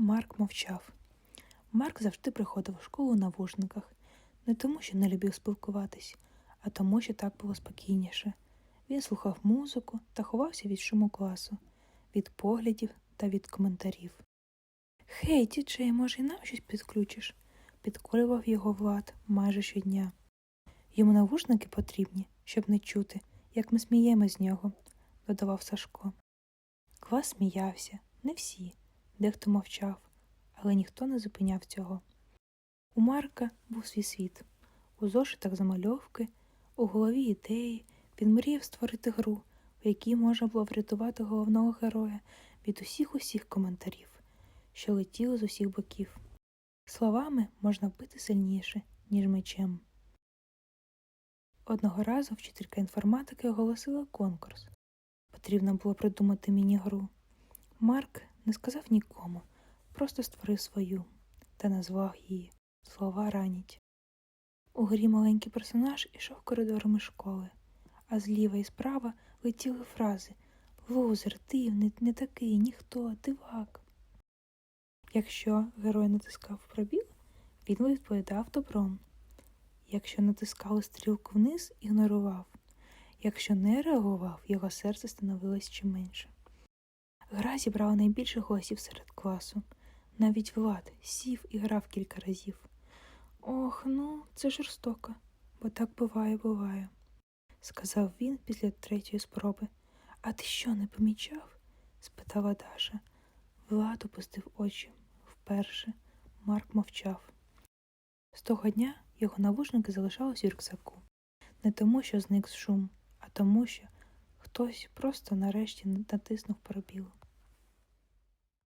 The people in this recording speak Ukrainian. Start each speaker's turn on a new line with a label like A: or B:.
A: Марк мовчав. Марк завжди приходив у школу у навушниках, не тому, що не любив спілкуватись, а тому, що так було спокійніше. Він слухав музику та ховався від шуму класу, від поглядів та від коментарів. Хей, діджей, може, і нам щось підключиш? підкорював його Влад майже щодня. Йому навушники потрібні, щоб не чути, як ми сміємо з нього, додавав Сашко. Клас сміявся, не всі, дехто мовчав, але ніхто не зупиняв цього. У Марка був свій світ, у зошитах замальовки, у голові ідеї, він мріяв створити гру, в якій можна було врятувати головного героя від усіх усіх коментарів, що летіли з усіх боків. Словами можна вбити сильніше, ніж мечем. Одного разу вчителька інформатики оголосила конкурс. Потрібно було придумати міні-гру. Марк не сказав нікому, просто створив свою та назвав її Слова ранять. У грі маленький персонаж ішов коридорами школи, а зліва і справа летіли фрази Лузер, ти не, такий, ніхто, дивак. Якщо герой натискав пробіл, він відповідав добром. Якщо натискали стрілку вниз, ігнорував. Якщо не реагував, його серце становилось чим менше. Гра зібрала найбільше голосів серед класу. Навіть Влад сів і грав кілька разів. Ох, ну, це жорстоко, бо так буває, буває, сказав він після третьої спроби. А ти що, не помічав? спитала Даша. Влад опустив очі. Вперше Марк мовчав. З того дня його навушники залишались у рюкзаку. Не тому, що зник шум, а тому, що хтось просто нарешті натиснув пробіл.